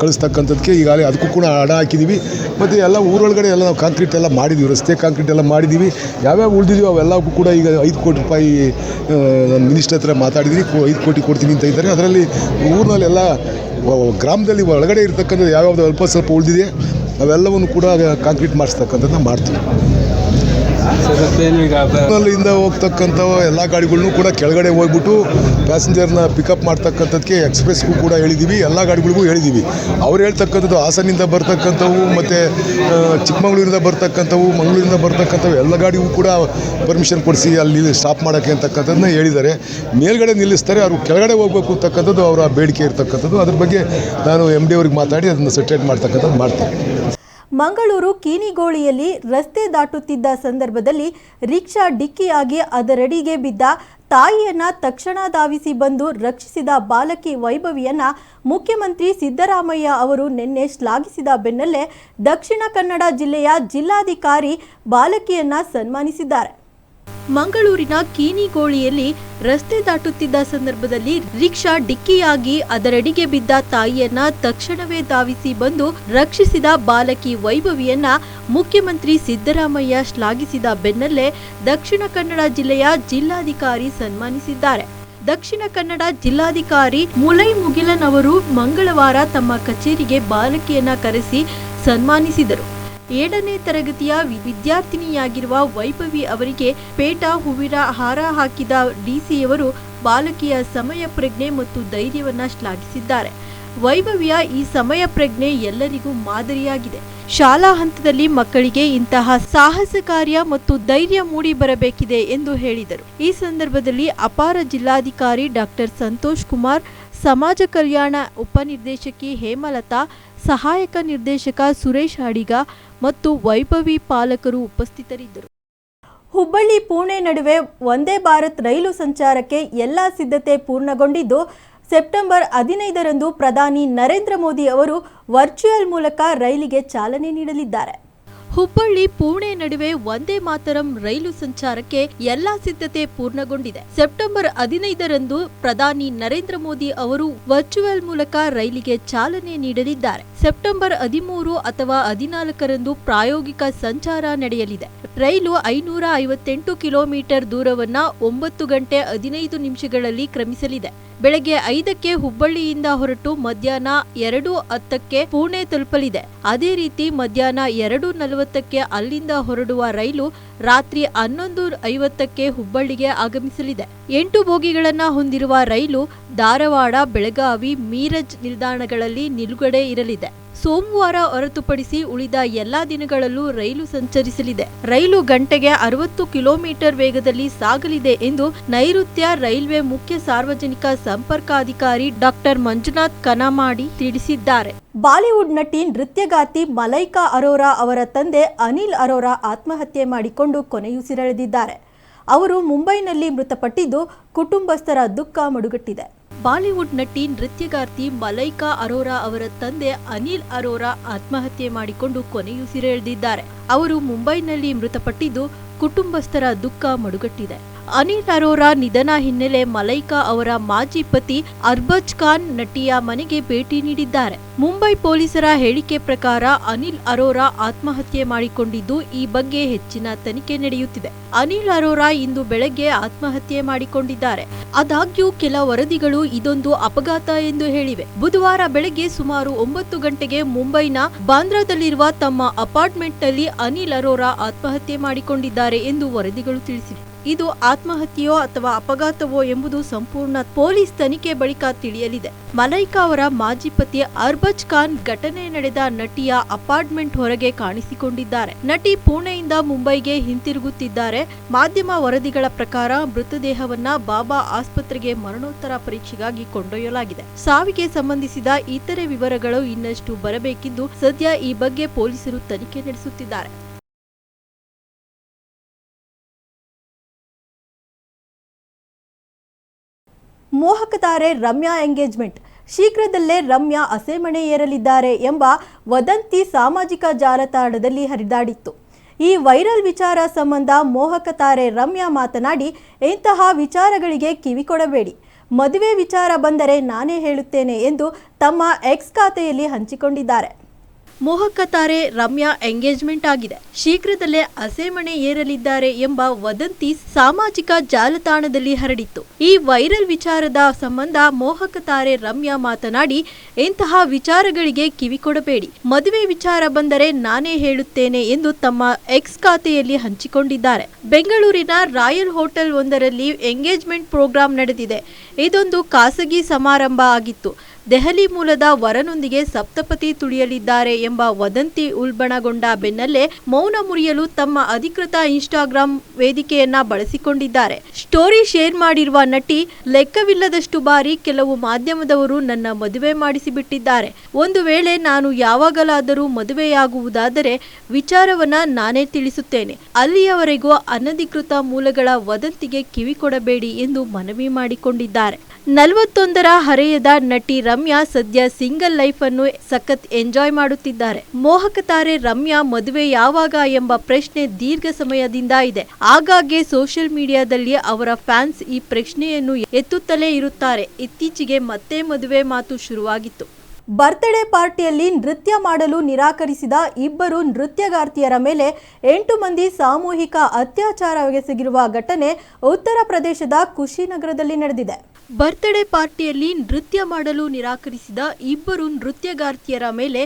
ಕಳಿಸ್ತಕ್ಕಂಥದ್ದಕ್ಕೆ ಈಗಾಗಲೇ ಅದಕ್ಕೂ ಕೂಡ ಹಣ ಹಾಕಿದ್ದೀವಿ ಮತ್ತು ಎಲ್ಲ ಊರೊಳಗಡೆ ಎಲ್ಲ ನಾವು ಕಾಂಕ್ರೀಟ್ ಎಲ್ಲ ಮಾಡಿದ್ದೀವಿ ರಸ್ತೆ ಕಾಂಕ್ರೀಟ್ ಎಲ್ಲ ಮಾಡಿದ್ದೀವಿ ಯಾವ್ಯಾವ ಉಳಿದಿದೆಯೋ ಅವೆಲ್ಲವೂ ಕೂಡ ಈಗ ಐದು ಕೋಟಿ ರೂಪಾಯಿ ಮಿನಿಸ್ಟರ್ ಹತ್ರ ಮಾತಾಡಿದ್ವಿ ಐದು ಕೋಟಿ ಕೊಡ್ತೀನಿ ಅಂತ ಇದ್ದಾರೆ. ಅದರಲ್ಲಿ ಊರಿನಲ್ಲೆಲ್ಲ ಗ್ರಾಮದಲ್ಲಿ ಒಳಗಡೆ ಇರ್ತಕ್ಕಂಥದ್ದು ಯಾವ್ಯಾವ್ದು ಅಲ್ಪ ಸ್ವಲ್ಪ ಉಳಿದಿದೆ. ಅವೆಲ್ಲವನ್ನು ಕೂಡ ಕಾಂಕ್ರೀಟ್ ಮಾಡಿಸ್ತಕ್ಕಂಥದ್ದನ್ನ ಮಾಡ್ತೀವಿ. ಇಂದ ಮತ್ತೇನು ಈಗ ಅಲ್ಲಿಂದ ಹೋಗ್ತಕ್ಕಂಥ ಎಲ್ಲ ಗಾಡಿಗಳ್ನೂ ಕೂಡ ಕೆಳಗಡೆ ಹೋಗ್ಬಿಟ್ಟು ಪ್ಯಾಸೆಂಜರ್ನ ಪಿಕಪ್ ಮಾಡ್ತಕ್ಕಂಥದ್ದಕ್ಕೆ ಎಕ್ಸ್ಪ್ರೆಸ್ಗೂ ಕೂಡ ಹೇಳಿದ್ದೀವಿ ಎಲ್ಲ ಗಾಡಿಗಳಿಗೂ ಹೇಳಿದ್ದೀವಿ ಅವ್ರು ಹೇಳ್ತಕ್ಕಂಥದ್ದು ಹಾಸನಿಂದ ಬರ್ತಕ್ಕಂಥವು ಮತ್ತು ಚಿಕ್ಕಮಗಳೂರಿಂದ ಬರ್ತಕ್ಕಂಥವು, ಮಂಗಳೂರಿಂದ ಬರ್ತಕ್ಕಂಥವು, ಎಲ್ಲ ಗಾಡಿಗೂ ಕೂಡ ಪರ್ಮಿಷನ್ ಕೊಡಿಸಿ ಅಲ್ಲಿ ಸ್ಟಾಪ್ ಮಾಡೋಕ್ಕೆ ಅಂತಕ್ಕಂಥದ್ದನ್ನ ಹೇಳಿದ್ದಾರೆ. ಮೇಲ್ಗಡೆ ನಿಲ್ಲಿಸ್ತಾರೆ, ಅವರು ಕೆಳಗಡೆ ಹೋಗಬೇಕು ಅಂತಕ್ಕಂಥದ್ದು ಅವರ ಬೇಡಿಕೆ ಇರ್ತಕ್ಕಂಥದ್ದು. ಅದ್ರ ಬಗ್ಗೆ ನಾನು ಎಂ ಡಿ ಅವ್ರಿಗೆ ಮಾತಾಡಿ ಅದನ್ನು ಸೆಟ್ರೇಟ್ ಮಾಡ್ತಕ್ಕಂಥದ್ದು ಮಾಡ್ತೀನಿ. ಮಂಗಳೂರು ಕೀನಿಗೋಳಿಯಲ್ಲಿ ರಸ್ತೆ ದಾಟುತ್ತಿದ್ದ ಸಂದರ್ಭದಲ್ಲಿ ರಿಕ್ಷಾ ಡಿಕ್ಕಿಯಾಗಿ ಅದರಡಿಗೆ ಬಿದ್ದ ತಾಯಿಯನ್ನ ತಕ್ಷಣ ಧಾವಿಸಿ ಬಂದು ರಕ್ಷಿಸಿದ ಬಾಲಕಿ ವೈಭವಿಯನ್ನ ಮುಖ್ಯಮಂತ್ರಿ ಸಿದ್ದರಾಮಯ್ಯ ಅವರು ನಿನ್ನೆ ಶ್ಲಾಘಿಸಿದ ಬೆನ್ನಲ್ಲೇ ದಕ್ಷಿಣ ಕನ್ನಡ ಜಿಲ್ಲೆಯ ಜಿಲ್ಲಾಧಿಕಾರಿ ಬಾಲಕಿಯನ್ನ ಸನ್ಮಾನಿಸಿದ್ದಾರೆ. ಮಂಗಳೂರಿನ ಕೀನಿಗೋಳಿಯಲ್ಲಿ ರಸ್ತೆ ದಾಟುತ್ತಿದ್ದ ಸಂದರ್ಭದಲ್ಲಿ ರಿಕ್ಷಾ ಡಿಕ್ಕಿಯಾಗಿ ಅದರಡಿಗೆ ಬಿದ್ದ ತಾಯಿಯನ್ನ ತಕ್ಷಣವೇ ಧಾವಿಸಿ ಬಂದು ರಕ್ಷಿಸಿದ ಬಾಲಕಿ ವೈಭವಿಯನ್ನ ಮುಖ್ಯಮಂತ್ರಿ ಸಿದ್ದರಾಮಯ್ಯ ಶ್ಲಾಘಿಸಿದ ಬೆನ್ನಲ್ಲೇ ದಕ್ಷಿಣ ಕನ್ನಡ ಜಿಲ್ಲೆಯ ಜಿಲ್ಲಾಧಿಕಾರಿ ಸನ್ಮಾನಿಸಿದ್ದಾರೆ. ದಕ್ಷಿಣ ಕನ್ನಡ ಜಿಲ್ಲಾಧಿಕಾರಿ ಮುಲೈ ಮುಗಿಲನ್ ಅವರು ಮಂಗಳವಾರ ತಮ್ಮ ಕಚೇರಿಗೆ ಬಾಲಕಿಯನ್ನ ಕರೆಸಿ ಸನ್ಮಾನಿಸಿದರು. ಏಳನೇ ತರಗತಿಯ ವಿದ್ಯಾರ್ಥಿನಿಯಾಗಿರುವ ವೈಭವಿ ಅವರಿಗೆ ಪೇಟ ಹೂವಿನ ಹಾರ ಹಾಕಿದ ಡಿಸಿಯವರು ಬಾಲಕಿಯ ಸಮಯ ಪ್ರಜ್ಞೆ ಮತ್ತು ಧೈರ್ಯವನ್ನು ಶ್ಲಾಘಿಸಿದ್ದಾರೆ. ವೈಭವಿಯ ಈ ಸಮಯ ಪ್ರಜ್ಞೆ ಎಲ್ಲರಿಗೂ ಮಾದರಿಯಾಗಿದೆ. ಶಾಲಾ ಹಂತದಲ್ಲಿ ಮಕ್ಕಳಿಗೆ ಇಂತಹ ಸಾಹಸ ಕಾರ್ಯ ಮತ್ತು ಧೈರ್ಯ ಮೂಡಿ ಬರಬೇಕಿದೆ ಎಂದು ಹೇಳಿದರು. ಈ ಸಂದರ್ಭದಲ್ಲಿ ಅಪಾರ ಜಿಲ್ಲಾಧಿಕಾರಿ ಡಾಕ್ಟರ್ ಸಂತೋಷ್ ಕುಮಾರ್, ಸಮಾಜ ಕಲ್ಯಾಣ ಉಪನಿರ್ದೇಶಕಿ ಹೇಮಲತಾ ಸಹಾಯಕ ನಿರ್ದೇಶಕ ಸುರೇಶ್ ಅಡಿಗ ಮತ್ತು ವೈಭವಿ ಪಾಲಕರು ಉಪಸ್ಥಿತರಿದ್ದರು. ಹುಬ್ಬಳ್ಳಿ ಪುಣೆ ನಡುವೆ ವಂದೇ ಭಾರತ್ ರೈಲು ಸಂಚಾರಕ್ಕೆ ಎಲ್ಲ ಸಿದ್ಧತೆ ಪೂರ್ಣಗೊಂಡಿದ್ದು, ಸೆಪ್ಟೆಂಬರ್ ಹದಿನೈದರಂದು ಪ್ರಧಾನಿ ನರೇಂದ್ರ ಮೋದಿ ಅವರು ವರ್ಚುವಲ್ ಮೂಲಕ ರೈಲಿಗೆ ಚಾಲನೆ ನೀಡಲಿದ್ದಾರೆ. ಹುಬ್ಬಳ್ಳಿ, ಪುಣೆ ನಡುವೆ ವಂದೇ ಮಾತರಂ ರೈಲು ಸಂಚಾರಕ್ಕೆ ಎಲ್ಲಾ ಸಿದ್ಧತೆ ಪೂರ್ಣಗೊಂಡಿದೆ. ಸೆಪ್ಟೆಂಬರ್ ಹದಿನೈದರಂದು ಪ್ರಧಾನಿ ನರೇಂದ್ರ ಮೋದಿ ಅವರು ವರ್ಚುವಲ್ ಮೂಲಕ ರೈಲಿಗೆ ಚಾಲನೆ ನೀಡಲಿದ್ದಾರೆ. ಸೆಪ್ಟೆಂಬರ್ ಹದಿಮೂರು ಅಥವಾ ಹದಿನಾಲ್ಕರಂದು ಪ್ರಾಯೋಗಿಕ ಸಂಚಾರ ನಡೆಯಲಿದೆ. ರೈಲು ಐನೂರ ಐವತ್ತೆಂಟು ಕಿಲೋಮೀಟರ್ ದೂರವನ್ನ ಒಂಬತ್ತು ಗಂಟೆ ಹದಿನೈದು ನಿಮಿಷಗಳಲ್ಲಿ ಕ್ರಮಿಸಲಿದೆ. ಬೆಳಗ್ಗೆ ಐದಕ್ಕೆ ಹುಬ್ಬಳ್ಳಿಯಿಂದ ಹೊರಟು ಮಧ್ಯಾಹ್ನ ಎರಡು ಹತ್ತಕ್ಕೆ ಪುಣೆ ತಲುಪಲಿದೆ. ಅದೇ ರೀತಿ ಮಧ್ಯಾಹ್ನ ಎರಡು ನಲವತ್ತಕ್ಕೆ ಅಲ್ಲಿಂದ ಹೊರಡುವ ರೈಲು ರಾತ್ರಿ ಹನ್ನೊಂದು ಐವತ್ತಕ್ಕೆ ಹುಬ್ಬಳ್ಳಿಗೆ ಆಗಮಿಸಲಿದೆ. ಎಂಟು ಬೋಗಿಗಳನ್ನ ಹೊಂದಿರುವ ರೈಲು ಧಾರವಾಡ, ಬೆಳಗಾವಿ, ಮೀರಜ್ ನಿಲ್ದಾಣಗಳಲ್ಲಿ ನಿಲುಗಡೆ ಇರಲಿದೆ. ಸೋಮವಾರ ಹೊರತುಪಡಿಸಿ ಉಳಿದ ಎಲ್ಲಾ ದಿನಗಳಲ್ಲೂ ರೈಲು ಸಂಚರಿಸಲಿದೆ. ರೈಲು ಗಂಟೆಗೆ ಅರವತ್ತು ಕಿಲೋಮೀಟರ್ ವೇಗದಲ್ಲಿ ಸಾಗಲಿದೆ ಎಂದು ನೈಋತ್ಯ ರೈಲ್ವೆ ಮುಖ್ಯ ಸಾರ್ವಜನಿಕ ಸಂಪರ್ಕಾಧಿಕಾರಿ ಡಾಕ್ಟರ್ ಮಂಜುನಾಥ್ ಕನಮಾಡಿ ತಿಳಿಸಿದ್ದಾರೆ. ಬಾಲಿವುಡ್ ನಟಿ ನೃತ್ಯಗಾತಿ ಮಲೈಕಾ ಅರೋರಾ ಅವರ ತಂದೆ ಅನಿಲ್ ಅರೋರಾ ಆತ್ಮಹತ್ಯೆ ಮಾಡಿಕೊಂಡು ಕೊನೆಯುಸಿರೆಳೆದಿದ್ದಾರೆ ಅವರು ಮುಂಬೈನಲ್ಲಿ ಮೃತಪಟ್ಟಿದ್ದು ಕುಟುಂಬಸ್ಥರ ದುಃಖ ಮಡುಗಟ್ಟಿದೆ. ಬಾಲಿವುಡ್ ನಟಿ ನೃತ್ಯಗಾರ್ತಿ ಮಲೈಕಾ ಅರೋರಾ ಅವರ ತಂದೆ ಅನಿಲ್ ಅರೋರಾ ಆತ್ಮಹತ್ಯೆ ಮಾಡಿಕೊಂಡು ಕೊನೆಯುಸಿರೆಳೆದಿದ್ದಾರೆ. ಅವರು ಮುಂಬೈನಲ್ಲಿ ಮೃತಪಟ್ಟಿದ್ದು ಕುಟುಂಬಸ್ಥರ ದುಃಖ ಮಡುಗಟ್ಟಿದೆ. ಅನಿಲ್ ಅರೋರಾ ನಿಧನ ಹಿನ್ನೆಲೆ ಮಲೈಕಾ ಅವರ ಮಾಜಿ ಪತಿ ಅರ್ಬಜ್ ಖಾನ್ ನಟಿಯ ಮನೆಗೆ ಭೇಟಿ ನೀಡಿದ್ದಾರೆ. ಮುಂಬೈ ಪೊಲೀಸರ ಹೇಳಿಕೆ ಪ್ರಕಾರ ಅನಿಲ್ ಅರೋರಾ ಆತ್ಮಹತ್ಯೆ ಮಾಡಿಕೊಂಡಿದ್ದು ಈ ಬಗ್ಗೆ ಹೆಚ್ಚಿನ ತನಿಖೆ ನಡೆಯುತ್ತಿದೆ. ಅನಿಲ್ ಅರೋರಾ ಇಂದು ಬೆಳಗ್ಗೆ ಆತ್ಮಹತ್ಯೆ ಮಾಡಿಕೊಂಡಿದ್ದಾರೆ. ಆದಾಗ್ಯೂ ಕೆಲ ವರದಿಗಳು ಇದೊಂದು ಅಪಘಾತ ಎಂದು ಹೇಳಿವೆ. ಬುಧವಾರ ಬೆಳಗ್ಗೆ ಸುಮಾರು ಒಂಬತ್ತು ಗಂಟೆಗೆ ಮುಂಬೈನ ಬಾಂದ್ರಾದಲ್ಲಿರುವ ತಮ್ಮ ಅಪಾರ್ಟ್ಮೆಂಟ್ನಲ್ಲಿ ಅನಿಲ್ ಅರೋರಾ ಆತ್ಮಹತ್ಯೆ ಮಾಡಿಕೊಂಡಿದ್ದಾರೆ ಎಂದು ವರದಿಗಳು ತಿಳಿಸಿವೆ. ಇದು ಆತ್ಮಹತ್ಯೆಯೋ ಅಥವಾ ಅಪಘಾತವೋ ಎಂಬುದು ಸಂಪೂರ್ಣ ಪೊಲೀಸ್ ತನಿಖೆ ಬಳಿಕ ತಿಳಿಯಲಿದೆ. ಮಲೈಕಾ ಅವರ ಮಾಜಿ ಪತಿ ಅರ್ಬಜ್ ಖಾನ್ ಘಟನೆ ನಡೆದ ನಟಿಯ ಅಪಾರ್ಟ್ಮೆಂಟ್ ಹೊರಗೆ ಕಾಣಿಸಿಕೊಂಡಿದ್ದಾರೆ. ನಟಿ ಪುಣೆಯಿಂದ ಮುಂಬೈಗೆ ಹಿಂತಿರುಗುತ್ತಿದ್ದಾರೆ. ಮಾಧ್ಯಮ ವರದಿಗಳ ಪ್ರಕಾರ ಮೃತದೇಹವನ್ನ ಬಾಬಾ ಆಸ್ಪತ್ರೆಗೆ ಮರಣೋತ್ತರ ಪರೀಕ್ಷೆಗಾಗಿ ಕೊಂಡೊಯ್ಯಲಾಗಿದೆ. ಸಾವಿಗೆ ಸಂಬಂಧಿಸಿದ ಇತರೆ ವಿವರಗಳು ಇನ್ನಷ್ಟು ಬರಬೇಕಿದ್ದು ಸದ್ಯ ಈ ಬಗ್ಗೆ ಪೊಲೀಸರು ತನಿಖೆ ನಡೆಸುತ್ತಿದ್ದಾರೆ. ಮೋಹಕತಾರೆ ರಮ್ಯಾ ಎಂಗೇಜ್ಮೆಂಟ್. ಶೀಘ್ರದಲ್ಲೇ ರಮ್ಯಾ ಅಸೆಮಣೆ ಏರಲಿದ್ದಾರೆ ಎಂಬ ವದಂತಿ ಸಾಮಾಜಿಕ ಜಾಲತಾಣದಲ್ಲಿ ಹರಿದಾಡಿತ್ತು. ಈ ವೈರಲ್ ವಿಚಾರ ಸಂಬಂಧ ಮೋಹಕ ತಾರೆ ರಮ್ಯಾ ಮಾತನಾಡಿ, ಇಂತಹ ವಿಚಾರಗಳಿಗೆ ಕಿವಿ ಕೊಡಬೇಡಿ. ಮದುವೆ ವಿಚಾರ ಬಂದರೆ ನಾನೇ ಹೇಳುತ್ತೇನೆ ಎಂದು ತಮ್ಮ ಎಕ್ಸ್ ಖಾತೆಯಲ್ಲಿ ಹಂಚಿಕೊಂಡಿದ್ದಾರೆ. ಮೋಹಕ ತಾರೆ ರಮ್ಯಾ ಎಂಗೇಜ್ಮೆಂಟ್ ಆಗಿದೆ. ಶೀಘ್ರದಲ್ಲೇ ಹಸೆಮಣೆ ಏರಲಿದ್ದಾರೆ ಎಂಬ ವದಂತಿ ಸಾಮಾಜಿಕ ಜಾಲತಾಣದಲ್ಲಿ ಹರಡಿತ್ತು. ಈ ವೈರಲ್ ವಿಚಾರದ ಸಂಬಂಧ ಮೋಹಕ ತಾರೆ ರಮ್ಯಾ ಮಾತನಾಡಿ, ಇಂತಹ ವಿಚಾರಗಳಿಗೆ ಕಿವಿ ಕೊಡಬೇಡಿ. ಮದುವೆ ವಿಚಾರ ಬಂದರೆ ನಾನೇ ಹೇಳುತ್ತೇನೆ ಎಂದು ತಮ್ಮ ಎಕ್ಸ್ ಖಾತೆಯಲ್ಲಿ ಹಂಚಿಕೊಂಡಿದ್ದಾರೆ. ಬೆಂಗಳೂರಿನ ರಾಯಲ್ ಹೋಟೆಲ್ ಒಂದರಲ್ಲಿ ಎಂಗೇಜ್ಮೆಂಟ್ ಪ್ರೋಗ್ರಾಂ ನಡೆದಿದೆ. ಇದೊಂದು ಖಾಸಗಿ ಸಮಾರಂಭ ಆಗಿತ್ತು. ದೆಹಲಿ ಮೂಲದ ವರನೊಂದಿಗೆ ಸಪ್ತಪತಿ ತುಳಿಯಲಿದ್ದಾರೆ ಎಂಬ ವದಂತಿ ಉಲ್ಬಣಗೊಂಡ ಬೆನ್ನಲ್ಲೇ ಮೌನ ಮುರಿಯಲು ತಮ್ಮ ಅಧಿಕೃತ ಇನ್ಸ್ಟಾಗ್ರಾಂ ವೇದಿಕೆಯನ್ನ ಬಳಸಿಕೊಂಡಿದ್ದಾರೆ. ಸ್ಟೋರಿ ಶೇರ್ ಮಾಡಿರುವ ನಟಿ, ಲೆಕ್ಕವಿಲ್ಲದಷ್ಟು ಬಾರಿ ಕೆಲವು ಮಾಧ್ಯಮದವರು ನನ್ನ ಮದುವೆ ಮಾಡಿಸಿಬಿಟ್ಟಿದ್ದಾರೆ. ಒಂದು ವೇಳೆ ನಾನು ಯಾವಾಗಲಾದರೂ ಮದುವೆಯಾಗುವುದಾದರೆ ವಿಚಾರವನ್ನ ನಾನೇ ತಿಳಿಸುತ್ತೇನೆ. ಅಲ್ಲಿಯವರೆಗೂ ಅನಧಿಕೃತ ಮೂಲಗಳ ವದಂತಿಗೆ ಕಿವಿಕೊಡಬೇಡಿ ಎಂದು ಮನವಿ ಮಾಡಿಕೊಂಡಿದ್ದಾರೆ. ನಲವತ್ತೊಂದರ ಹರೆಯದ ನಟಿ ರಮ್ಯಾ ಸದ್ಯ ಸಿಂಗಲ್ ಲೈಫ್ ಅನ್ನು ಸಖತ್ ಎಂಜಾಯ್ ಮಾಡುತ್ತಿದ್ದಾರೆ. ಮೋಹಕ ತಾರೆ ರಮ್ಯಾ ಮದುವೆ ಯಾವಾಗ ಎಂಬ ಪ್ರಶ್ನೆ ದೀರ್ಘ ಸಮಯದಿಂದ ಇದೆ. ಆಗಾಗ್ಗೆ ಸೋಷಿಯಲ್ ಮೀಡಿಯಾದಲ್ಲಿ ಅವರ ಫ್ಯಾನ್ಸ್ ಈ ಪ್ರಶ್ನೆಯನ್ನು ಎತ್ತುತ್ತಲೇ ಇರುತ್ತಾರೆ. ಇತ್ತೀಚೆಗೆ ಮತ್ತೆ ಮದುವೆ ಮಾತು ಶುರುವಾಗಿತ್ತು. ಬರ್ತ್ಡೇ ಪಾರ್ಟಿಯಲ್ಲಿ ನೃತ್ಯ ಮಾಡಲು ನಿರಾಕರಿಸಿದ ಇಬ್ಬರು ನೃತ್ಯಗಾರ್ತಿಯರ ಮೇಲೆ ಎಂಟು ಮಂದಿ ಸಾಮೂಹಿಕ ಅತ್ಯಾಚಾರವೆಸಗಿರುವ ಘಟನೆ ಉತ್ತರ ಪ್ರದೇಶದ ಕುಶಿನಗರದಲ್ಲಿ ನಡೆದಿದೆ. ಬರ್ತ್ಡೇ ಪಾರ್ಟಿಯಲ್ಲಿ ನೃತ್ಯ ಮಾಡಲು ನಿರಾಕರಿಸಿದ ಇಬ್ಬರು ನೃತ್ಯಗಾರ್ತಿಯರ ಮೇಲೆ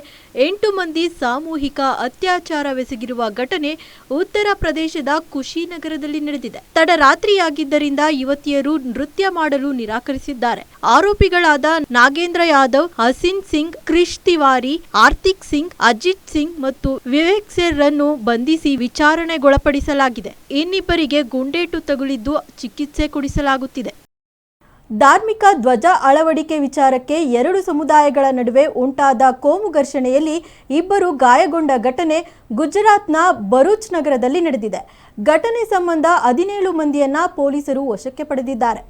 ಎಂಟು ಮಂದಿ ಸಾಮೂಹಿಕ ಅತ್ಯಾಚಾರವೆಸಗಿರುವ ಘಟನೆ ಉತ್ತರ ಪ್ರದೇಶದ ಕುಶಿನಗರದಲ್ಲಿ ನಡೆದಿದೆ. ತಡರಾತ್ರಿಯಾಗಿದ್ದರಿಂದ ಯುವತಿಯರು ನೃತ್ಯ ಮಾಡಲು ನಿರಾಕರಿಸಿದ್ದಾರೆ. ಆರೋಪಿಗಳಾದ ನಾಗೇಂದ್ರ ಯಾದವ್, ಹಸಿನ್ ಸಿಂಗ್, ಕ್ರಿಶ್ ತಿವಾರಿ ಆರ್ತಿಕ್ ಸಿಂಗ್, ಅಜಿತ್ ಸಿಂಗ್ ಮತ್ತು ವಿವೇಕ್ ಸೇರ್ರನ್ನು ಬಂಧಿಸಿ ವಿಚಾರಣೆಗೊಳಪಡಿಸಲಾಗಿದೆ. ಇನ್ನಿಬ್ಬರಿಗೆ ಗುಂಡೇಟು ತಗುಲಿದ್ದು ಚಿಕಿತ್ಸೆ ಕೊಡಿಸಲಾಗುತ್ತಿದೆ. ಧಾರ್ಮಿಕ ಧ್ವಜ ಅಳವಡಿಕೆ ವಿಚಾರಕ್ಕೆ ಎರಡು ಸಮುದಾಯಗಳ ನಡುವೆ ಉಂಟಾದ ಕೋಮು ಘರ್ಷಣೆಯಲ್ಲಿ ಇಬ್ಬರು ಗಾಯಗೊಂಡ ಘಟನೆ ಗುಜರಾತ್ನ ಭರೂಚ್ ನಗರದಲ್ಲಿ ನಡೆದಿದೆ. ಘಟನೆ ಸಂಬಂಧ ಹದಿನೇಳು ಮಂದಿಯನ್ನ ಪೊಲೀಸರು ವಶಕ್ಕೆ ಪಡೆದಿದ್ದಾರೆ.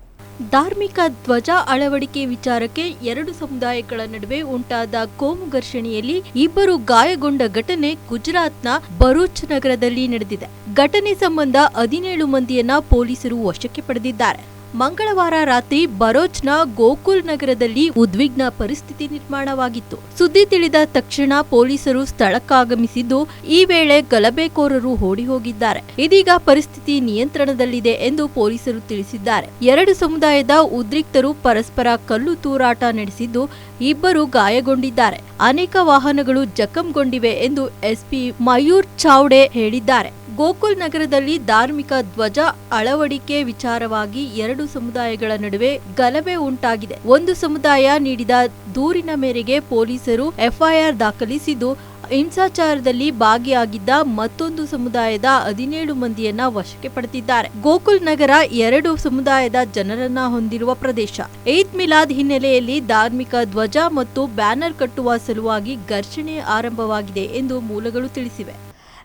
ಧಾರ್ಮಿಕ ಧ್ವಜ ಅಳವಡಿಕೆ ವಿಚಾರಕ್ಕೆ ಎರಡು ಸಮುದಾಯಗಳ ನಡುವೆ ಉಂಟಾದ ಕೋಮು ಘರ್ಷಣೆಯಲ್ಲಿ ಇಬ್ಬರು ಗಾಯಗೊಂಡ ಘಟನೆ ಗುಜರಾತ್ನ ಭರೂಚ್ ನಗರದಲ್ಲಿ ನಡೆದಿದೆ. ಘಟನೆ ಸಂಬಂಧ ಹದಿನೇಳು ಮಂದಿಯನ್ನ ಪೊಲೀಸರು ವಶಕ್ಕೆ ಪಡೆದಿದ್ದಾರೆ. ಮಂಗಳವಾರ ರಾತ್ರಿ ಬರೋಚ್ನ ಗೋಕುಲ್ ನಗರದಲ್ಲಿ ಉದ್ವಿಗ್ನ ಪರಿಸ್ಥಿತಿ ನಿರ್ಮಾಣವಾಗಿತ್ತು. ಸುದ್ದಿ ತಿಳಿದ ತಕ್ಷಣ ಪೊಲೀಸರು ಸ್ಥಳಕ್ಕಾಗಮಿಸಿದ್ದು, ಈ ವೇಳೆ ಗಲಭೆಕೋರರು ಓಡಿ ಹೋಗಿದ್ದಾರೆ ಇದೀಗ ಪರಿಸ್ಥಿತಿ ನಿಯಂತ್ರಣದಲ್ಲಿದೆ ಎಂದು ಪೊಲೀಸರು ತಿಳಿಸಿದ್ದಾರೆ. ಎರಡು ಸಮುದಾಯದ ಉದ್ರಿಕ್ತರು ಪರಸ್ಪರ ಕಲ್ಲು ತೂರಾಟ ನಡೆಸಿದ್ದು, ಇಬ್ಬರು ಗಾಯಗೊಂಡಿದ್ದಾರೆ. ಅನೇಕ ವಾಹನಗಳು ಜಖಂಗೊಂಡಿವೆ ಎಂದು ಎಸ್ಪಿ ಮಯೂರ್ ಚಾವ್ಡೆ ಹೇಳಿದ್ದಾರೆ. ಗೋಕುಲ್ ನಗರದಲ್ಲಿ ಧಾರ್ಮಿಕ ಧ್ವಜ ಅಳವಡಿಕೆ ವಿಚಾರವಾಗಿ ಎರಡು ಸಮುದಾಯಗಳ ನಡುವೆ ಗಲಭೆ ಉಂಟಾಗಿದೆ. ಒಂದು ಸಮುದಾಯ ನೀಡಿದ ದೂರಿನ ಮೇರೆಗೆ ಪೊಲೀಸರು ಎಫ್ಐಆರ್ ದಾಖಲಿಸಿದ್ದು, ಹಿಂಸಾಚಾರದಲ್ಲಿ ಭಾಗಿಯಾಗಿದ್ದ ಮತ್ತೊಂದು ಸಮುದಾಯದ ಹದಿನೇಳು ಮಂದಿಯನ್ನ ವಶಕ್ಕೆ ಪಡೆದಿದ್ದಾರೆ. ಗೋಕುಲ್ ನಗರ ಎರಡು ಸಮುದಾಯದ ಜನರನ್ನ ಹೊಂದಿರುವ ಪ್ರದೇಶ. ಈದ್ ಮಿಲಾದ್ ಹಿನ್ನೆಲೆಯಲ್ಲಿ ಧಾರ್ಮಿಕ ಧ್ವಜ ಮತ್ತು ಬ್ಯಾನರ್ ಕಟ್ಟುವ ಸಲುವಾಗಿ ಘರ್ಷಣೆ ಆರಂಭವಾಗಿದೆ ಎಂದು ಮೂಲಗಳು ತಿಳಿಸಿವೆ.